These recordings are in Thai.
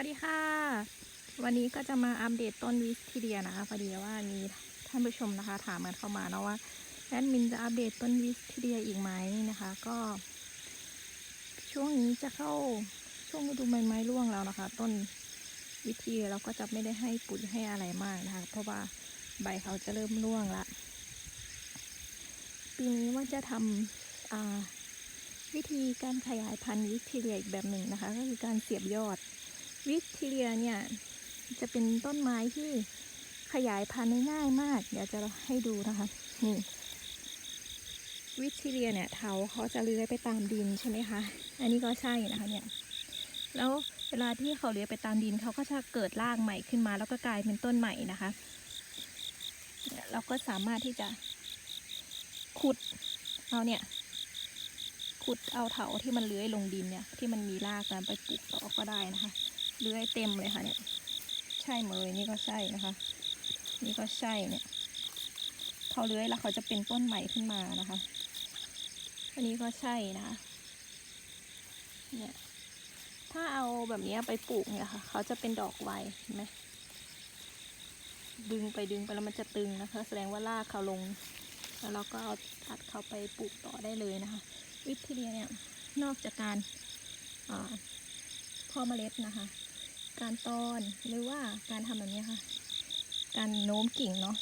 วัสดีค่ะ วันนี้ก็จะมาอัปเดตต้นวิสทีเดียนะคะพอดีว่ามีท่านผู้ชมนะคะ ถามกันเข้ามานะว่าแอดมินจะอัปเดตต้นวิสทีเดียอีกไหมนะคะ ก็ ช่วงนี้จะเข้าช่วงฤดูใบไม้ร่วงแล้วนะคะ ต้นวิธีเราก็จะไม่ได้ให้ปุ๋ยให้อะไรมากนะคะ เพราะว่าใบเขาจะเริ่มร่วงละปีนี้ว่าจะทำวิธีการขยายพันธุ์วิสทีเดียอีกแบบหนึ่งนะคะ ก็คือการเสียบยอด วิสทีเรียเนี่ยจะเป็นต้นไม้ที่ขยายพันธุ์ได้ง่ายมาก เดี๋ยวจะให้ดูนะคะ นี่ วิสทีเรียเนี่ยเถาเขาจะเลื้อยไปตามดินใช่ไหมคะ อันนี้ก็ใช่นะคะ เนี่ย แล้วเวลาที่เขาเลื้อยไปตามดินเขาก็จะเกิดรากใหม่ขึ้นมา แล้วก็กลายเป็นต้นใหม่นะคะเนี่ยเราก็สามารถที่จะขุดเอาเนี่ยขุดเอาเถาที่มันเลื้อยลงดินเนี่ยที่มันมีรากนั้นไปปลูกต่อก็ได้นะคะ เลื้อยเต็มเลยค่ะเนี่ยใช่เหมยนี่ก็ใช่นะคะ นี่ก็ใช่เนี่ยเขาเลื้อยแล้วเขาจะเป็นต้นใหม่ขึ้นมานะคะ อันนี้ก็ใช่นะคะเนี่ยถ้าเอาแบบนี้ไปปลูกเนี่ยค่ะ เขาจะเป็นดอกไวเห็นไหมดึงไปดึงไปแล้วมันจะตึงนะคะ แสดงว่ารากเขาลง แล้วเราก็เอาตัดเขาไปปลูกต่อได้เลยนะคะ วิธีเดียเนี่ยนอกจากการอ่าพ่อเมล็ดนะคะ การต้อนหรือว่าการทำแบบนี้ค่ะ การโน้มกิ่งเนาะ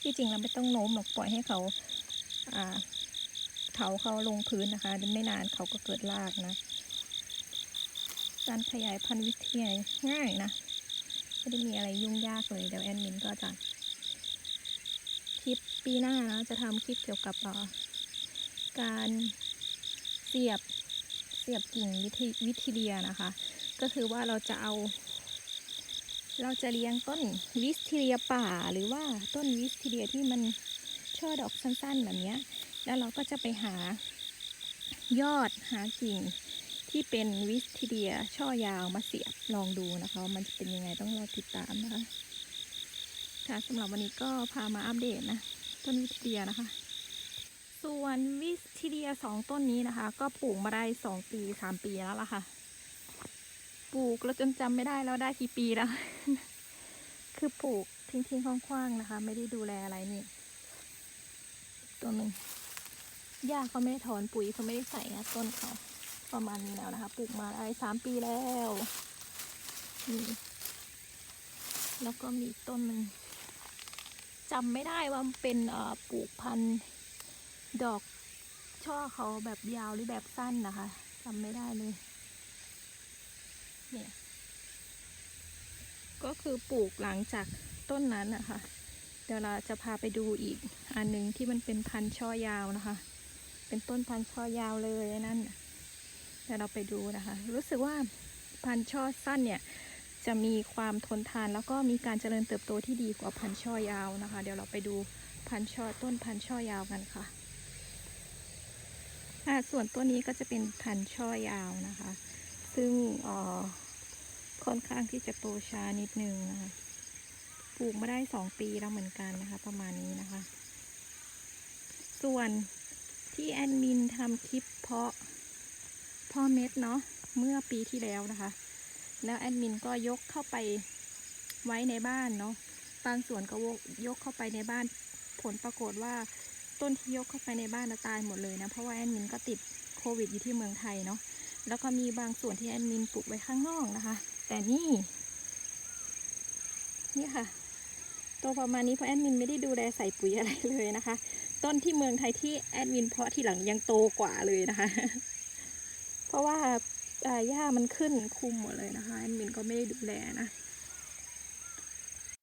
ที่จริงเราไม่ต้องโน้มหรอกปล่อยให้เขาอ่าเถาเขาลงพื้นนะคะไม่นานเขาก็เกิดรากนะการขยายพันธุ์วิธีง่ายนะไม่ได้มีอะไรยุ่งยากเลยเดี๋ยวแอดมินก็จะคลิปปีหน้านะจะทำคลิปเกี่ยวกับการเสียบเสียบกิ่งวิธีวิธีเดียนะคะ ก็คือว่าเราจะเอา เราจะเลี้ยงต้นวิสทีเรียป่าหรือว่าต้นวิสทีเรียที่มันช่อดอกสั้นๆแบบนี้แล้วเราก็จะไปหายอดหากิ่งที่เป็นวิสทีเรียช่อยาวมาเสียบลองดูนะคะ มันจะเป็นยังไงต้องรอติดตามนะคะค่ะสำหรับวันนี้ก็พามาอัปเดตนะ ต้นวิสทีเรียนะคะ ส่วนวิสทีเดียสองต้นนี้นะคะ ก็ปลูกมาได้สองปีสามปีแล้วล่ะค่ะ ปลูกแล้วจนจำไม่ได้แล้วได้กี่ปีแล้ว คือปลูกทิ้งๆคว้างๆนะคะ ไม่ได้ดูแลอะไรนี่ ตัวหนึ่งหญ้าเขาไม่ได้ถอนปุ๋ยเขาไม่ได้ใส่นะต้นเขาประมาณนี้แล้วนะคะ ปลูกมาได้สามปีแล้วนี่แล้วก็มีต้นหนึ่งจำไม่ได้ว่ามันเป็นปลูกพันธุ์ดอกช่อเขาแบบยาวหรือแบบสั้นนะคะจำไม่ได้เลย เนี่ยก็คือปลูกหลังจากต้นนั้นนะคะเดี๋ยวเราจะพาไปดูอีกอันหนึ่งที่มันเป็นพันช่อยาวนะคะ เป็นต้นพันช่อยาวเลยนั่นเดี๋ยวเราไปดูนะคะ รู้สึกว่าพันช่อสั้นเนี่ยจะมีความทนทานแล้วก็มีการเจริญเติบโตที่ดีกว่าพันช่อยาวนะคะ เดี๋ยวเราไปดูพันช่อต้นพันช่อยาวกันค่ะอ่าส่วนตัวนี้ก็จะเป็นพันช่อยาวนะคะ ซึ่งค่อนข้างที่จะโตช้านิดนึงนะคะ ปลูกมาได้สองปีแล้วเหมือนกันนะคะ ประมาณนี้นะคะ ส่วนที่แอดมินทำคลิปเพาะเพ่อเม็ดเนาะเมื่อปีที่แล้วนะคะ แล้วแอดมินก็ยกเข้าไปไว้ในบ้านเนาะบางส่วนก็ยกเข้าไปในบ้าน ผลปรากฏว่าต้นที่ยกเข้าไปในบ้านตายหมดเลยนะ เพราะว่าแอดมินก็ติดโควิดอยู่ที่เมืองไทยเนาะ แล้วก็มีบางส่วนที่แอดมินปลูกไว้ข้างนอกนะคะ แต่นี่ นี่ค่ะ ตัวประมาณนี้เพราะแอดมินไม่ได้ดูแลใส่ปุ๋ยอะไรเลยนะคะ ต้นที่เมืองไทยที่แอดมินเพาะที่หลังยังโตกว่าเลยนะคะ เพราะว่าหญ้ามันขึ้นคุมหมดเลยนะคะแอดมินก็ไม่ได้ดูแลนะ